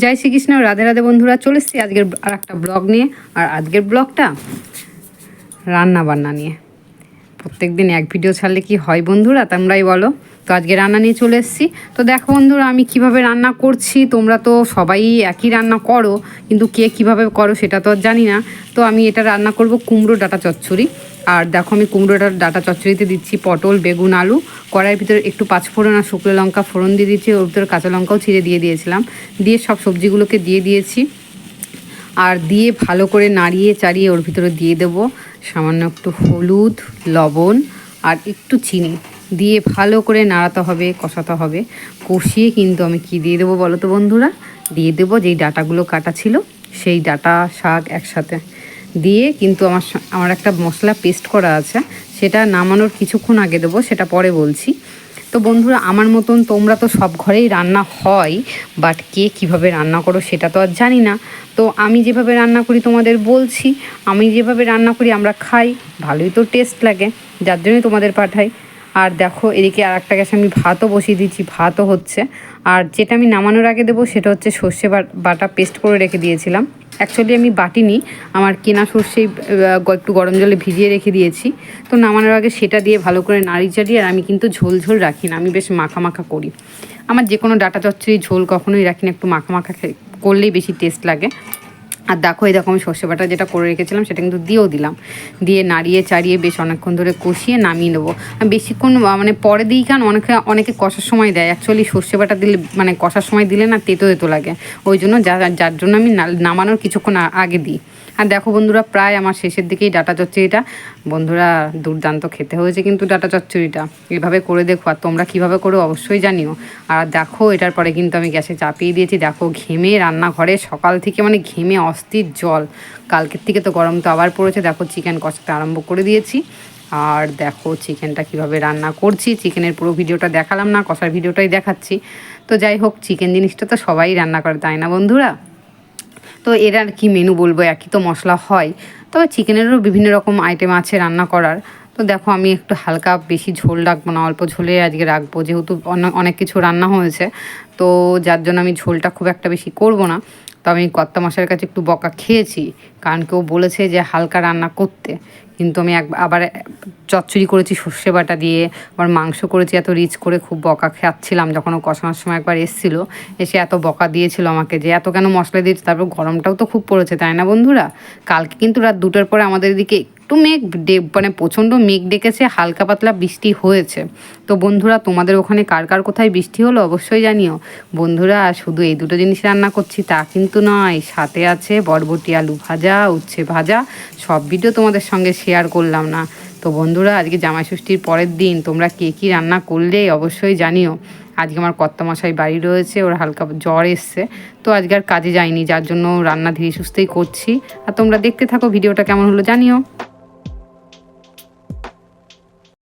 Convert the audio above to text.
জয় শ্রীকৃষ্ণ, রাধে রাধে বন্ধুরা, চলে এসছি আজকের আর একটা ব্লগ নিয়ে। আর আজকের ব্লগটা রান্না বান্না নিয়ে। প্রত্যেক দিন এক ভিডিও ছাড়লে কি হয় বন্ধুরা, তোমরাই বলো। তো আজকে রান্না নিয়ে চলে এসেছি। তো দেখো বন্ধুরা, আমি কীভাবে রান্না করছি, তোমরা তো সবাই একই রান্না করো, কিন্তু কে কীভাবে করো সেটা তো আর জানি না। তো আমি এটা রান্না করব কুমড়ো ডাটা চচ্চড়ি। আর দেখো আমি কুমড়োটার ডাটা চচ্চড়িতে দিচ্ছি পটল, বেগুন, আলু। কড়াইয়ের ভিতরে একটু পাঁচফোড়ন আর শুকনো লঙ্কা ফোড়ন দিয়ে দিচ্ছি ওর ভিতরে কাঁচা লঙ্কাও ছিঁড়ে দিয়ে দিয়েছিলাম। দিয়ে সব সবজিগুলোকে দিয়ে দিয়েছি। আর দিয়ে ভালো করে নাড়িয়ে চাড়িয়ে ওর ভিতরে দিয়ে দেবো সামান্য একটু হলুদ, লবণ আর একটু চিনি। দিয়ে ভালো করে নাড়াতে হবে, কষাতে হবে। কষিয়ে কিন্তু আমি কি দিয়ে দেবো বলো তো বন্ধুরা? দিয়ে দেবো যেই ডাটাগুলো কাটা ছিল, সেই ডাটা, শাক একসাথে। দিয়ে কিন্তু আমার আমার একটা মশলা পেস্ট করা আছে, সেটা নামানোর কিছুক্ষণ আগে দেবো, সেটা পরে বলছি। তো বন্ধুরা, আমার মতন তোমরা তো সব ঘরেই রান্না হয় বাট কে কীভাবে রান্না করো সেটা তো আর জানি না। তো আমি যেভাবে রান্না করি তোমাদের বলছি, আমি যেভাবে রান্না করি আমরা খাই, ভালোই তো টেস্ট লাগে, যার জন্যই তোমাদের পাঠাই। আর দেখো এদিকে আর একটা গ্যাসে আমি ভাতও বসিয়ে দিচ্ছি ভাতও হচ্ছে। আর যেটা আমি নামানোর আগে দেবো সেটা হচ্ছে সর্ষে বাটা পেস্ট করে রেখে দিয়েছিলাম। অ্যাকচুয়ালি আমি বাটিনি আমার কেনা সর্ষেই আহ, একটু গরম জলে ভিজিয়ে রেখে দিয়েছি। তো নামানোর আগে সেটা দিয়ে ভালো করে নাড়ি চাড়িয়ে আর আমি কিন্তু ঝোল ঝোল রাখি না আমি বেশ মাখা মাখা করি। আমার যে কোনো ডাটা চচ্চড়ি ঝোল কখনোই রাখি না একটু মাখা মাখা করলেই বেশি টেস্ট লাগে। আর দেখো, এই দেখো আমি সর্ষে বাটা যেটা করে রেখেছিলাম, সেটা কিন্তু দিয়েও দিলাম। দিয়ে নাড়িয়ে চাড়িয়ে বেশ অনেকক্ষণ ধরে কষিয়ে নামিয়ে নেব। বেশিক্ষণ মানে পরে দিই কারণ অনেকে অনেকে কষার সময় দেয়। অ্যাকচুয়ালি সর্ষে বাটা দিলে মানে কষার সময় দিলে না তেতো তেতো লাগে। ওই জন্য যা, যার জন্য আমি নামানোর কিছুক্ষণ আগে দিই। আর দেখো বন্ধুরা, প্রায় আমার শেষের দিকেই ডাটা চচ্চড়িটা। বন্ধুরা, দুর্দান্ত খেতে হয়েছে কিন্তু ডাটা চচ্চড়িটা। এভাবে করে দেখো, আর তোমরা কীভাবে করো অবশ্যই জানিও। আর দেখো, এটার পরে কিন্তু আমি গ্যাসে চাপিয়ে দিয়েছি। দেখো, ঘেমে রান্নাঘরে সকাল থেকে মানে ঘেমে অস্থির জল। কালকের থেকে তো গরম তো আবার পড়েছে। দেখো চিকেন কষাতে আরম্ভ করে দিয়েছি। আর দেখো চিকেনটা কীভাবে রান্না করছি। চিকেনের পুরো ভিডিওটা দেখালাম না, কষার ভিডিওটাই দেখাচ্ছি। তো যাই হোক চিকেন জিনিসটা তো সবাই রান্না করে, তাই না বন্ধুরা? তো এর আর কি মেনু বলব, একই তো মশলা হয়। তবে চিকেনেরও বিভিন্ন রকম আইটেম আছে রান্না করার। তো দেখো আমি একটু হালকা বেশি ঝোল রাখব না, অল্প ঝোলে আজকে রাখব। যেহেতু অনেক অনেক কিছু রান্না হয়েছে, তো যার জন্য আমি ঝোলটা খুব একটা বেশি করব না। তো আমি কর্তা মশাইয়ের কাছে একটু বকা খেয়েছি, কারণ কেউ বলেছে যে হালকা রান্না করতে। কিন্তু আমি এক, আবার চচ্চড়ি করেছি সর্ষে বাটা দিয়ে, আবার মাংস করেছি, এত রিচ করে খুব বকা খাচ্ছিলাম যখন ও কষানোর সময় একবার এসেছিল, এসে এত বকা দিয়েছিল আমাকে যে এত কেন মশলা দিয়েছে, তারপর গরমটাও তো খুব পড়েছে, তাই না বন্ধুরা? কালকে কিন্তু রাত দুটোর পরে আমাদের এদিকে একটু মেঘ ডে- মানে প্রচণ্ড মেঘ ডেকেছে, হালকা পাতলা বৃষ্টি হয়েছে। তো বন্ধুরা, তোমাদের ওখানে কার কার কোথায় বৃষ্টি হলো অবশ্যই জানিও। বন্ধুরা, শুধু এই দুটো জিনিস রান্না করছি, তা কিন্তু নয়। সাথে আছে বরবটি আলু ভাজা, উচ্ছে ভাজা, সব ভিডিও তোমাদের সঙ্গে শেয়ার করলাম না। তো বন্ধুরা, আজকে জামাই ষষ্ঠীর পরের দিন তোমরা কে কী রান্না করলে অবশ্যই জানিও। আজকে আমার কর্তামশাই বাড়ি রয়েছে, ওর হালকা জ্বর এসছে। তো আজকে আর কাজে যায়নি যার জন্য রান্না ধীরে সুস্থেই করছি। আর তোমরা দেখতে থাকো ভিডিওটা কেমন হলো জানিও।